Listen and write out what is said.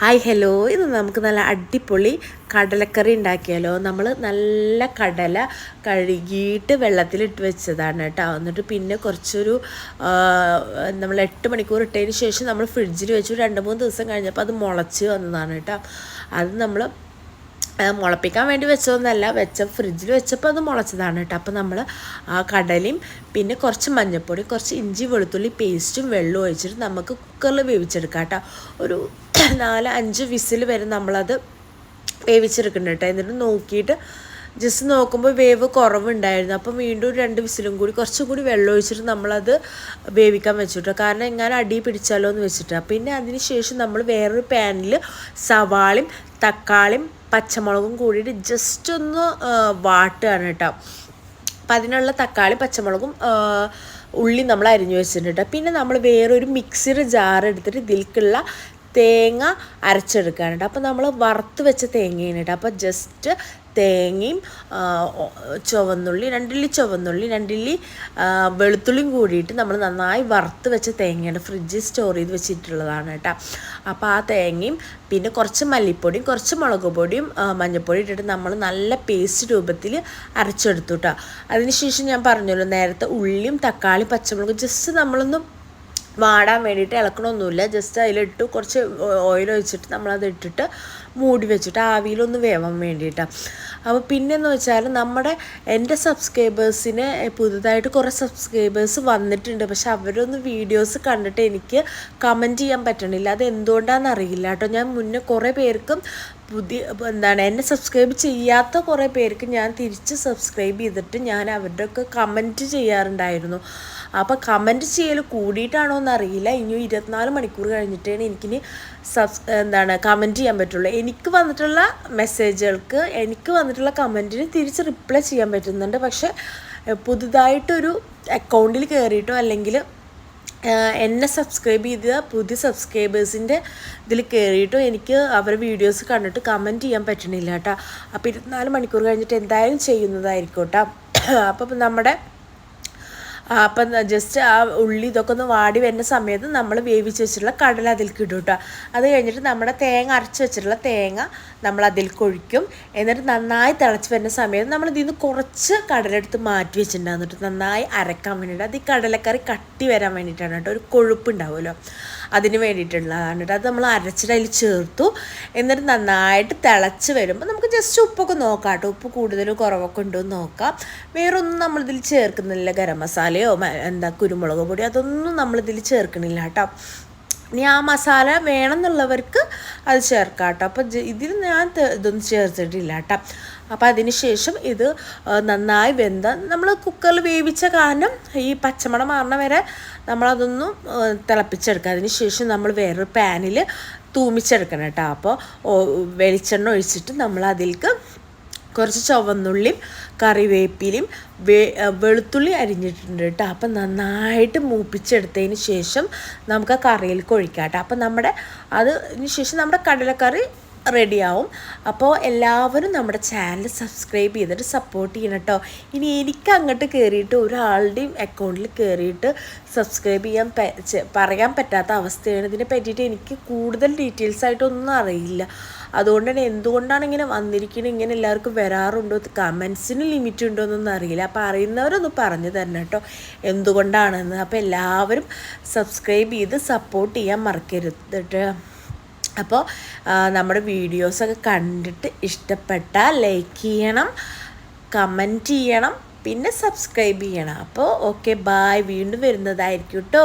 Hi hello. ഇത് നമുക്ക് നല്ല അടിപൊളി കടലക്കറി ഉണ്ടാക്കിയാലോ? നമ്മൾ നല്ല കടല കഴുകിയിട്ട് വെള്ളത്തിലിട്ട് വെച്ചതാണ് കേട്ടോ. എന്നിട്ട് പിന്നെ കുറച്ചൊരു നമ്മൾ എട്ട് മണിക്കൂർ ഇട്ടതിന് ശേഷം നമ്മൾ ഫ്രിഡ്ജിൽ വെച്ചു. രണ്ട് മൂന്ന് ദിവസം കഴിഞ്ഞപ്പോൾ അത് മുളച്ച് വന്നതാണ് കേട്ടോ. അത് നമ്മൾ മുളപ്പിക്കാൻ വേണ്ടി വെച്ചതൊന്നല്ല. വെച്ച ഫ്രിഡ്ജിൽ വെച്ചപ്പോൾ അത് മുളച്ചതാണ് കേട്ടോ. അപ്പോൾ നമ്മൾ ആ കടലയും പിന്നെ കുറച്ച് മഞ്ഞൾപ്പൊടി കുറച്ച് ഇഞ്ചി വെളുത്തുള്ളി പേസ്റ്റും വെള്ളവും ഒഴിച്ചിട്ട് നമുക്ക് കുക്കറിൽ വേവിച്ചെടുക്കാം കേട്ടോ. ഒരു നാല് അഞ്ച് വിസിൽ വരെ നമ്മളത് വേവിച്ചെടുക്കുന്നുണ്ട് കേട്ടോ. എന്നിട്ട് നോക്കിയിട്ട് ജസ്റ്റ് നോക്കുമ്പോൾ വേവ് കുറവുണ്ടായിരുന്നു. അപ്പം വീണ്ടും രണ്ട് വിസിലും കൂടി കുറച്ചും കൂടി വെള്ളം ഒഴിച്ചിട്ട് നമ്മളത് വേവിക്കാൻ വെച്ചിട്ടോ കാരണം എങ്ങനെ അടി പിടിച്ചാലോ എന്ന് വെച്ചിട്ടാണ് പിന്നെ അതിന് ശേഷം നമ്മൾ വേറൊരു പാനിൽ സവാളയും തക്കാളിയും പച്ചമുളകും കൂടിയിട്ട് ജസ്റ്റ് ഒന്ന് വാട്ടുകയാണ് കേട്ടോ. അപ്പം അതിനുള്ള തക്കാളി പച്ചമുളകും ഉള്ളി നമ്മൾ അരിഞ്ഞു വെച്ചിട്ടുണ്ട് പിന്നെ നമ്മൾ വേറൊരു മിക്സിയുടെ ജാർ എടുത്തിട്ട് ഇതിൽക്കുള്ള തേങ്ങ അരച്ചെടുക്കുകയാണ് കേട്ടോ അപ്പോൾ നമ്മൾ വറുത്ത് വെച്ച തേങ്ങയാണ് അപ്പോൾ ജസ്റ്റ് തേങ്ങയും ചുവന്നുള്ളി രണ്ടില്ലി ചുവന്നുള്ളി രണ്ടില്ലി വെളുത്തുള്ളിയും കൂടിയിട്ട് നമ്മൾ നന്നായി വറുത്ത് വെച്ച തേങ്ങയാണ് ഫ്രിഡ്ജിൽ സ്റ്റോർ ചെയ്ത് വെച്ചിട്ടുള്ളതാണ് കേട്ടോ അപ്പോൾ ആ തേങ്ങയും പിന്നെ കുറച്ച് മല്ലിപ്പൊടിയും കുറച്ച് മുളക് പൊടിയും മഞ്ഞൾപ്പൊടി ഇട്ടിട്ട് നമ്മൾ നല്ല പേസ്റ്റ് രൂപത്തിൽ അരച്ചെടുത്തു കേട്ടോ അതിനുശേഷം ഞാൻ പറഞ്ഞല്ലോ നേരത്തെ ഉള്ളിയും തക്കാളി പച്ചമുളകും ജസ്റ്റ് നമ്മളൊന്ന് വാടാൻ വേണ്ടിയിട്ട് ഇളക്കണമൊന്നുമില്ല. ജസ്റ്റ് അതിലിട്ട് കുറച്ച് ഓയിൽ ഒഴിച്ചിട്ട് നമ്മളത് ഇട്ടിട്ട് മൂടി വെച്ചിട്ട് ആവിയിലൊന്ന് വേവാൻ വേണ്ടിയിട്ടാണ് അപ്പോൾ പിന്നെയെന്ന് വെച്ചാൽ നമ്മുടെ എന്റെ സബ്സ്ക്രൈബേഴ്സിന് പുതുതായിട്ട് കുറേ സബ്സ്ക്രൈബേഴ്സ് വന്നിട്ടുണ്ട്. പക്ഷെ അവരൊന്നും വീഡിയോസ് കണ്ടിട്ട് എനിക്ക് കമന്റ് ചെയ്യാൻ പറ്റണില്ല. അത് എന്തുകൊണ്ടാണെന്ന് അറിയില്ല കേട്ടോ. ഞാൻ മുന്നേ കുറേ പേർക്കും പുതിയ എന്താണ് എന്നെ സബ്സ്ക്രൈബ് ചെയ്യാത്ത കുറേ പേർക്ക് ഞാൻ തിരിച്ച് സബ്സ്ക്രൈബ് ചെയ്തിട്ട് ഞാൻ അവരുടെയൊക്കെ കമന്റ് ചെയ്യാറുണ്ടായിരുന്നു. അപ്പോൾ കമന്റ് ചെയ്യൽ കൂടിയിട്ടാണോ എന്നറിയില്ല. ഇനി ഇരുപത്തിനാല് മണിക്കൂർ കഴിഞ്ഞിട്ടാണ് എനിക്കിനി സബ്സ് എന്താണ് കമന്റ് ചെയ്യാൻ പറ്റുള്ളൂ. എനിക്ക് വന്നിട്ടുള്ള മെസ്സേജുകൾക്ക് എനിക്ക് വന്നിട്ടുള്ള കമന്റിന് തിരിച്ച് റിപ്ലൈ ചെയ്യാൻ പറ്റുന്നുണ്ട്. പക്ഷേ പുതുതായിട്ടൊരു അക്കൗണ്ടിൽ കയറിയിട്ടോ അല്ലെങ്കിൽ എന്നെ സബ്സ്ക്രൈബ് ചെയ്ത പുതിയ സബ്സ്ക്രൈബേഴ്സിന്റെ ഇതിൽ കയറിയിട്ടും എനിക്ക് അവരുടെ വീഡിയോസ് കണ്ടിട്ട് കമന്റ് ചെയ്യാൻ പറ്റണില്ല കേട്ടോ അപ്പോൾ ഇരുപത്തിനാല് മണിക്കൂർ കഴിഞ്ഞിട്ട് എന്തായാലും ചെയ്യുന്നതായിരിക്കും കേട്ടോ അപ്പം നമ്മുടെ അപ്പം ജസ്റ്റ് ആ ഉള്ളി ഇതൊക്കെ ഒന്ന് വാടി വരുന്ന സമയത്ത് നമ്മൾ വേവിച്ച് വെച്ചിട്ടുള്ള കടല അതിലേക്ക് ഇടും കേട്ടോ. അത് കഴിഞ്ഞിട്ട് നമ്മുടെ തേങ്ങ അരച്ച് വെച്ചിട്ടുള്ള തേങ്ങ നമ്മൾ അതിൽ കൊഴിക്കും എന്നിട്ട് നന്നായി തിളച്ച് വരുന്ന സമയത്ത് നമ്മൾ ഇതിൽ നിന്ന് കുറച്ച് കടലെടുത്ത് മാറ്റി വെച്ചിട്ടുണ്ടാകും നന്നായി അരക്കാൻ വേണ്ടിയിട്ട്. അത് ഈ കടലക്കറി കട്ടി വരാൻ വേണ്ടിയിട്ടാണ് കേട്ടോ. ഒരു കൊഴുപ്പ് ഉണ്ടാവുമല്ലോ. അതിന് വേണ്ടിയിട്ടുള്ളതാണ് കേട്ടോ. അത് നമ്മൾ അരച്ചിട്ട് അതിൽ ചേർത്തു. എന്നിട്ട് നന്നായിട്ട് തിളച്ച് വരുമ്പോൾ നമുക്ക് ജസ്റ്റ് ഉപ്പൊക്കെ നോക്കാം കേട്ടോ. ഉപ്പ് കൂടുതലും കുറവൊക്കെ ഉണ്ടോ എന്ന് നോക്കാം. വേറൊന്നും നമ്മളിതിൽ ചേർക്കുന്നില്ല. ഗരം മസാലയോ എന്താ കുരുമുളക് പൊടി അതൊന്നും നമ്മളിതിൽ ചേർക്കണില്ല കേട്ടോ. ഇനി ആ മസാല വേണമെന്നുള്ളവർക്ക് അത് ചേർക്കാം കേട്ടോ. അപ്പോൾ ഇതിൽ ഞാൻ ഇതൊന്നും ചേർത്തിട്ടില്ല കേട്ടോ. അപ്പോൾ അതിന് ശേഷം ഇത് നന്നായി വെന്ത നമ്മൾ കുക്കറിൽ വേവിച്ച കാരണം ഈ പച്ചമണം മാറണ വരെ നമ്മളതൊന്നും തിളപ്പിച്ചെടുക്കുക അതിന് ശേഷം നമ്മൾ വേറൊരു പാനിൽ തൂമിച്ചെടുക്കണം കേട്ടോ. അപ്പോൾ വെളിച്ചെണ്ണ ഒഴിച്ചിട്ട് നമ്മൾ അതിലേക്ക് കുറച്ച് ചുവന്നുള്ളിയും കറിവേപ്പിലയും വേ വെളുത്തുള്ളി അരിഞ്ഞിട്ടുണ്ട് കേട്ടോ. അപ്പം നന്നായിട്ട് മൂപ്പിച്ചെടുത്തതിന് ശേഷം നമുക്ക് ആ കറിയിലേക്ക് ഒഴിക്കാം കേട്ടോ. അപ്പം നമ്മുടെ അതിന് ശേഷം നമ്മുടെ കടലക്കറി റെഡിയാവും. അപ്പോൾ എല്ലാവരും നമ്മുടെ ചാനൽ സബ്സ്ക്രൈബ് ചെയ്തിട്ട് സപ്പോർട്ട് ചെയ്യണം കേട്ടോ ഇനി എനിക്ക് അങ്ങോട്ട് കയറിയിട്ട് ഒരാളുടെയും അക്കൗണ്ടിൽ കയറിയിട്ട് സബ്സ്ക്രൈബ് ചെയ്യാൻ പറയാൻ പറ്റാത്ത അവസ്ഥയാണ്. ഇതിനെ പറ്റിയിട്ട് എനിക്ക് കൂടുതൽ ഡീറ്റെയിൽസ് ആയിട്ടൊന്നും അറിയില്ല. അതുകൊണ്ട് തന്നെ എന്തുകൊണ്ടാണ് ഇങ്ങനെ വന്നിരിക്കുന്നത് ഇങ്ങനെ എല്ലാവർക്കും വരാറുണ്ടോ കമൻസിന് ലിമിറ്റ് ഉണ്ടോ എന്നൊന്നും അറിയില്ല. അപ്പോൾ അറിയുന്നവരൊന്ന് പറഞ്ഞു തരണം കേട്ടോ എന്തുകൊണ്ടാണെന്ന്. അപ്പോൾ എല്ലാവരും സബ്സ്ക്രൈബ് ചെയ്ത് സപ്പോർട്ട് ചെയ്യാൻ മറക്കരുത് അപ്പോൾ നമ്മുടെ വീഡിയോസൊക്കെ കണ്ടിട്ട് ഇഷ്ടപ്പെട്ട ലൈക്ക് ചെയ്യണം കമന്റ് ചെയ്യണം പിന്നെ സബ്സ്ക്രൈബ് ചെയ്യണം. അപ്പോൾ ഓക്കെ ബായ് വീണ്ടും വരുന്നതായിരിക്കും കേട്ടോ